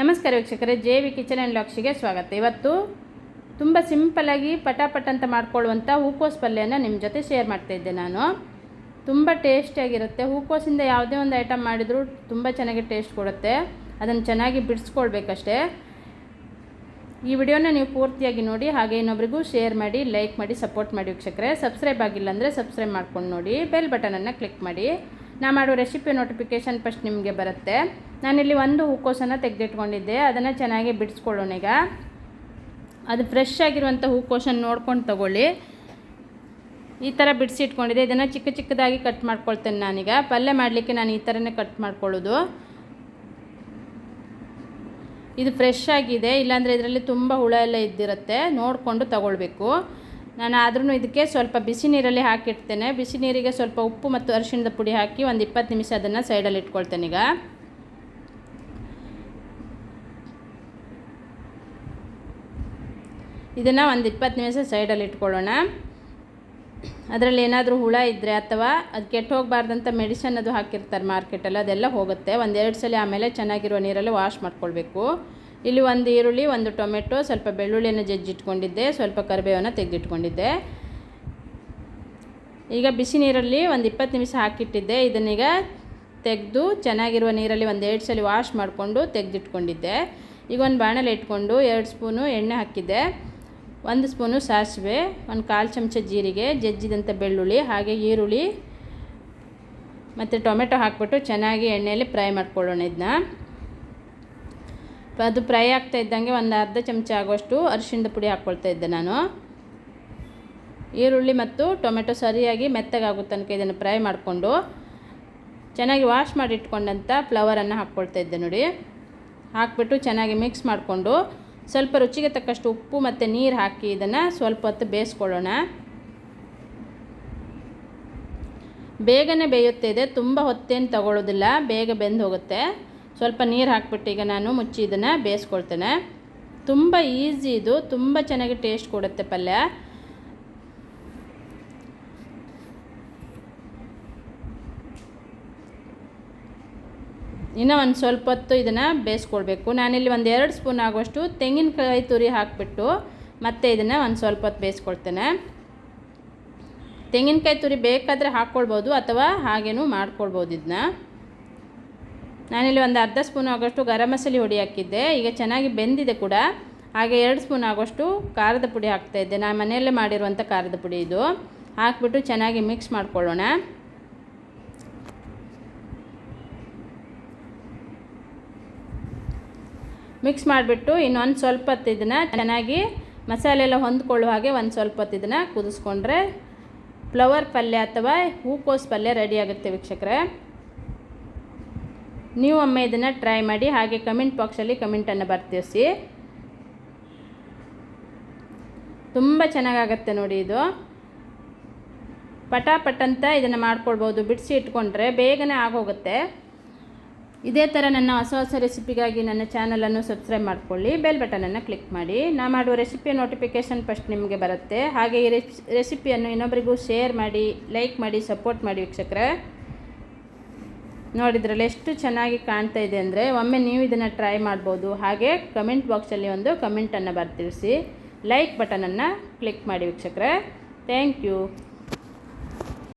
ನಮಸ್ಕಾರ ವೀಕ್ಷಕರೇ, J V kitchen and ಲಾಕ್ಸಿಗೆ ಸ್ವಾಗತ. ಇವತ್ತು ತುಂಬ ಸಿಂಪಲಾಗಿ ಪಟಾಪಟ ಅಂತ ಮಾಡ್ಕೊಳ್ಳುವಂಥ ಹೂಕೋಸ್ ಪಲ್ಯನ ನಿಮ್ಮ ಜೊತೆ ಶೇರ್ ಮಾಡ್ತಾಯಿದ್ದೆ ನಾನು. ತುಂಬ ಟೇಸ್ಟಿಯಾಗಿರುತ್ತೆ ಹೂಕೋಸಿಂದ ಯಾವುದೇ ಒಂದು ಐಟಮ್ ಮಾಡಿದರೂ ತುಂಬ ಚೆನ್ನಾಗಿ ಟೇಸ್ಟ್ ಕೊಡುತ್ತೆ. ಅದನ್ನು ಚೆನ್ನಾಗಿ ಬಿಡಿಸ್ಕೊಳ್ಬೇಕಷ್ಟೇ. ಈ ವಿಡಿಯೋನ ನೀವು ಪೂರ್ತಿಯಾಗಿ ನೋಡಿ, ಹಾಗೆ ಇನ್ನೊಬ್ರಿಗೂ ಶೇರ್ ಮಾಡಿ ಲೈಕ್ ಮಾಡಿ ಸಪೋರ್ಟ್ ಮಾಡಿ ವೀಕ್ಷಕರೇ. ಸಬ್ಸ್ಕ್ರೈಬ್ ಆಗಿಲ್ಲ ಅಂದರೆ ಸಬ್ಸ್ಕ್ರೈಬ್ ಮಾಡ್ಕೊಂಡು ನೋಡಿ. ಬೆಲ್ ಬಟನನ್ನು ಕ್ಲಿಕ್ ಮಾಡಿ. ನಾ ಮಾಡೋ ರೆಸಿಪಿ ನೋಟಿಫಿಕೇಷನ್ ಫಸ್ಟ್ ನಿಮಗೆ ಬರುತ್ತೆ. ನಾನಿಲ್ಲಿ ಒಂದು ಹೂಕೋಸನ್ನು ತೆಗೆದಿಟ್ಕೊಂಡಿದ್ದೆ. ಅದನ್ನು ಚೆನ್ನಾಗಿ ಬಿಡಿಸ್ಕೊಳ್ಳೋಣ ಈಗ. ಅದು ಫ್ರೆಶ್ ಆಗಿರುವಂಥ ಹೂಕೋಸನ್ನು ನೋಡ್ಕೊಂಡು ತಗೊಳ್ಳಿ. ಈ ಥರ ಬಿಡಿಸಿ ಇಟ್ಕೊಂಡಿದ್ದೆ ಇದನ್ನು ಚಿಕ್ಕ ಚಿಕ್ಕದಾಗಿ ಕಟ್ ಮಾಡ್ಕೊಳ್ತೇನೆ ನಾನೀಗ. ಪಲ್ಯ ಮಾಡಲಿಕ್ಕೆ ನಾನು ಈ ಥರನೇ ಕಟ್ ಮಾಡ್ಕೊಳ್ಳೋದು. ಇದು ಫ್ರೆಶ್ ಆಗಿದೆ. ಇಲ್ಲಾಂದರೆ ಇದರಲ್ಲಿ ತುಂಬ ಹುಳ ಎಲ್ಲ ಇದ್ದಿರುತ್ತೆ. ನೋಡಿಕೊಂಡು ತಗೊಳ್ಬೇಕು. ನಾನು ಆದ್ರೂ ಇದಕ್ಕೆ ಸ್ವಲ್ಪ ಬಿಸಿ ನೀರಲ್ಲಿ ಹಾಕಿಡ್ತೇನೆ. ಬಿಸಿ ನೀರಿಗೆ ಸ್ವಲ್ಪ ಉಪ್ಪು ಮತ್ತು ಅರಿಶಿಣದ ಪುಡಿ ಹಾಕಿ ಒಂದು ಇಪ್ಪತ್ತು ನಿಮಿಷ ಅದನ್ನು ಸೈಡಲ್ಲಿ ಇಟ್ಕೊಳ್ತೇನೆ ಈಗ. ಇದನ್ನು ಒಂದು ಇಪ್ಪತ್ತು ನಿಮಿಷ ಸೈಡಲ್ಲಿ ಇಟ್ಕೊಳ್ಳೋಣ. ಅದರಲ್ಲಿ ಏನಾದರೂ ಹುಳ ಇದ್ದರೆ ಅಥವಾ ಅದು ಕೆಟ್ಟು ಹೋಗಬಾರ್ದಂಥ ಮೆಡಿಸನ್ ಅದು ಹಾಕಿರ್ತಾರೆ ಮಾರ್ಕೆಟಲ್ಲಿ ಅದೆಲ್ಲ ಹೋಗುತ್ತೆ. ಒಂದೆರಡು ಸಲ ಆಮೇಲೆ ಚೆನ್ನಾಗಿರೋ ನೀರಲ್ಲಿ ವಾಶ್ ಮಾಡ್ಕೊಳ್ಬೇಕು. ಇಲ್ಲಿ ಒಂದು ಈರುಳ್ಳಿ, ಒಂದು ಟೊಮೆಟೊ, ಸ್ವಲ್ಪ ಬೆಳ್ಳುಳ್ಳಿಯನ್ನು ಜಜ್ಜಿಟ್ಕೊಂಡಿದ್ದೆ, ಸ್ವಲ್ಪ ಕರಿಬೇವನ್ನು ತೆಗೆದಿಟ್ಕೊಂಡಿದ್ದೆ. ಈಗ ಬಿಸಿ ನೀರಲ್ಲಿ ಒಂದು ಇಪ್ಪತ್ತು ನಿಮಿಷ ಹಾಕಿಟ್ಟಿದ್ದೆ. ಇದನ್ನೀಗ ತೆಗೆದು ಚೆನ್ನಾಗಿರುವ ನೀರಲ್ಲಿ ಒಂದು ಎರಡು ಸಲ ವಾಶ್ ಮಾಡಿಕೊಂಡು ತೆಗೆದಿಟ್ಕೊಂಡಿದ್ದೆ. ಈಗ ಒಂದು ಬಾಣಲೆ ಇಟ್ಕೊಂಡು ಎರಡು ಸ್ಪೂನು ಎಣ್ಣೆ ಹಾಕಿದ್ದೆ. ಒಂದು ಸ್ಪೂನು ಸಾಸಿವೆ, ಒಂದು ಕಾಲು ಚಮಚ ಜೀರಿಗೆ, ಜಜ್ಜಿದಂಥ ಬೆಳ್ಳುಳ್ಳಿ, ಹಾಗೆ ಈರುಳ್ಳಿ ಮತ್ತು ಟೊಮೆಟೊ ಹಾಕ್ಬಿಟ್ಟು ಚೆನ್ನಾಗಿ ಎಣ್ಣೆಯಲ್ಲಿ ಫ್ರೈ ಮಾಡ್ಕೊಳ್ಳೋಣ ಇದನ್ನ. ಅದು ಫ್ರೈ ಆಗ್ತಾ ಇದ್ದಂಗೆ ಒಂದು ಅರ್ಧ ಚಮಚ ಆಗುವಷ್ಟು ಅರಿಶಿಣದ ಪುಡಿ ಹಾಕ್ಕೊಳ್ತಾ ಇದ್ದೆ ನಾನು. ಈರುಳ್ಳಿ ಮತ್ತು ಟೊಮೆಟೊ ಸರಿಯಾಗಿ ಮೆತ್ತಗಾಗೋ ತನಕ ಇದನ್ನು ಫ್ರೈ ಮಾಡಿಕೊಂಡು ಚೆನ್ನಾಗಿ ವಾಶ್ ಮಾಡಿ ಇಟ್ಕೊಂಡಂಥ ಫ್ಲವರನ್ನು ಹಾಕ್ಕೊಳ್ತಾ ಇದ್ದೆ ನೋಡಿ. ಹಾಕ್ಬಿಟ್ಟು ಚೆನ್ನಾಗಿ ಮಿಕ್ಸ್ ಮಾಡಿಕೊಂಡು ಸ್ವಲ್ಪ ರುಚಿಗೆ ತಕ್ಕಷ್ಟು ಉಪ್ಪು ಮತ್ತು ನೀರು ಹಾಕಿ ಇದನ್ನು ಸ್ವಲ್ಪ ಹೊತ್ತು ಬೇಯಿಸ್ಕೊಳ್ಳೋಣ. ಬೇಗನೆ ಬೇಯುತ್ತೆ, ಇದೆ ತುಂಬ ಹೊತ್ತೇನು ತಗೊಳ್ಳೋದಿಲ್ಲ, ಬೇಗ ಬೆಂದು ಹೋಗುತ್ತೆ ಸ್ವಲ್ಪ ನೀರು ಹಾಕ್ಬಿಟ್ಟು ಈಗ ನಾನು ಮುಚ್ಚಿ ಇದನ್ನು ಬೇಯಿಸ್ಕೊಳ್ತೇನೆ. ತುಂಬ ಈಸಿ ಇದು, ತುಂಬ ಚೆನ್ನಾಗಿ ಟೇಸ್ಟ್ ಕೊಡುತ್ತೆ ಪಲ್ಯ. ಇನ್ನೂ ಒಂದು ಸ್ವಲ್ಪ ಹೊತ್ತು ಇದನ್ನು ಬೇಯಿಸ್ಕೊಳ್ಬೇಕು. ನಾನಿಲ್ಲಿ ಒಂದು ಎರಡು ಸ್ಪೂನ್ ಆಗುವಷ್ಟು ತೆಂಗಿನಕಾಯಿ ತುರಿ ಹಾಕಿಬಿಟ್ಟು ಮತ್ತೆ ಇದನ್ನು ಒಂದು ಸ್ವಲ್ಪ ಹೊತ್ತು ಬೇಯಿಸ್ಕೊಳ್ತೇನೆ. ತೆಂಗಿನಕಾಯಿ ತುರಿ ಬೇಕಾದರೆ ಹಾಕ್ಕೊಳ್ಬೋದು ಅಥವಾ ಹಾಗೇನೂ ಮಾಡ್ಕೊಳ್ಬೋದು ಇದನ್ನ. ನಾನಿಲ್ಲಿ ಒಂದು ಅರ್ಧ ಸ್ಪೂನ್ ಆಗೋಷ್ಟು ಗರಂ ಮಸಾಲೆ ಹುಡಿ ಹಾಕಿದ್ದೆ. ಈಗ ಚೆನ್ನಾಗಿ ಬೆಂದಿದೆ ಕೂಡ. ಹಾಗೆ ಎರಡು ಸ್ಪೂನ್ ಆಗೋಷ್ಟು ಖಾರದ ಪುಡಿ ಹಾಕ್ತಾಯಿದ್ದೆ ನಾನು ಮನೆಯಲ್ಲೇ ಮಾಡಿರುವಂಥ ಖಾರದ ಪುಡಿ ಇದು. ಹಾಕ್ಬಿಟ್ಟು ಚೆನ್ನಾಗಿ ಮಿಕ್ಸ್ ಮಾಡ್ಕೊಳ್ಳೋಣ. ಮಿಕ್ಸ್ ಮಾಡಿಬಿಟ್ಟು ಇನ್ನೊಂದು ಸ್ವಲ್ಪ ಹೊತ್ತು ಇದನ್ನು ಚೆನ್ನಾಗಿ ಮಸಾಲೆ ಎಲ್ಲ ಹೊಂದ್ಕೊಳ್ಳೋ ಹಾಗೆ ಒಂದು ಸ್ವಲ್ಪ ಹೊತ್ತು ಇದನ್ನು ಕುದಿಸ್ಕೊಂಡ್ರೆ ಫ್ಲವರ್ ಪಲ್ಯ ಅಥವಾ ಹೂಕೋಸು ಪಲ್ಯ ರೆಡಿ ಆಗುತ್ತೆ ವೀಕ್ಷಕರೇ. ನೀವು ಒಮ್ಮೆ ಇದನ್ನು ಟ್ರೈ ಮಾಡಿ ಹಾಗೆ ಕಮೆಂಟ್ ಬಾಕ್ಸಲ್ಲಿ ಕಮೆಂಟನ್ನು ಬರ್ತಿಸಿ. ತುಂಬ ಚೆನ್ನಾಗಾಗತ್ತೆ ನೋಡಿ ಇದು. ಪಟಾಪಟ್ ಅಂತ ಇದನ್ನು ಮಾಡ್ಕೊಳ್ಬೋದು. ಬಿಡಿಸಿ ಇಟ್ಕೊಂಡ್ರೆ ಬೇಗನೆ ಆಗೋಗುತ್ತೆ. ಇದೇ ಥರ ನನ್ನ ಹೊಸ ಹೊಸ ರೆಸಿಪಿಗಾಗಿ ನನ್ನ ಚಾನಲನ್ನು ಸಬ್ಸ್ಕ್ರೈಬ್ ಮಾಡ್ಕೊಳ್ಳಿ. ಬೆಲ್ ಬಟನನ್ನು ಕ್ಲಿಕ್ ಮಾಡಿ. ನಾ ಮಾಡುವ ರೆಸಿಪಿಯ ನೋಟಿಫಿಕೇಷನ್ ಫಸ್ಟ್ ನಿಮಗೆ ಬರುತ್ತೆ. ಹಾಗೆ ಈ ರೆಸಿಪಿಯನ್ನು ಇನ್ನೊಬ್ಬರಿಗೂ ಶೇರ್ ಮಾಡಿ ಲೈಕ್ ಮಾಡಿ ಸಪೋರ್ಟ್ ಮಾಡಿ ವೀಕ್ಷಕರೇ. ನೋಡಿದ್ರಲ್ಲಿ ಎಷ್ಟು ಚೆನ್ನಾಗಿ ಕಾಣ್ತಾ ಇದೆ ಅಂದರೆ ಒಮ್ಮೆ ನೀವು ಇದನ್ನು ಟ್ರೈ ಮಾಡ್ಬೋದು. ಹಾಗೆ ಕಮೆಂಟ್ ಬಾಕ್ಸಲ್ಲಿ ಒಂದು ಕಮೆಂಟನ್ನು ಬರ್ತಿರಿಸಿ. ಲೈಕ್ ಬಟನನ್ನು ಕ್ಲಿಕ್ ಮಾಡಿ ವೀಕ್ಷಕರೇ. Thank you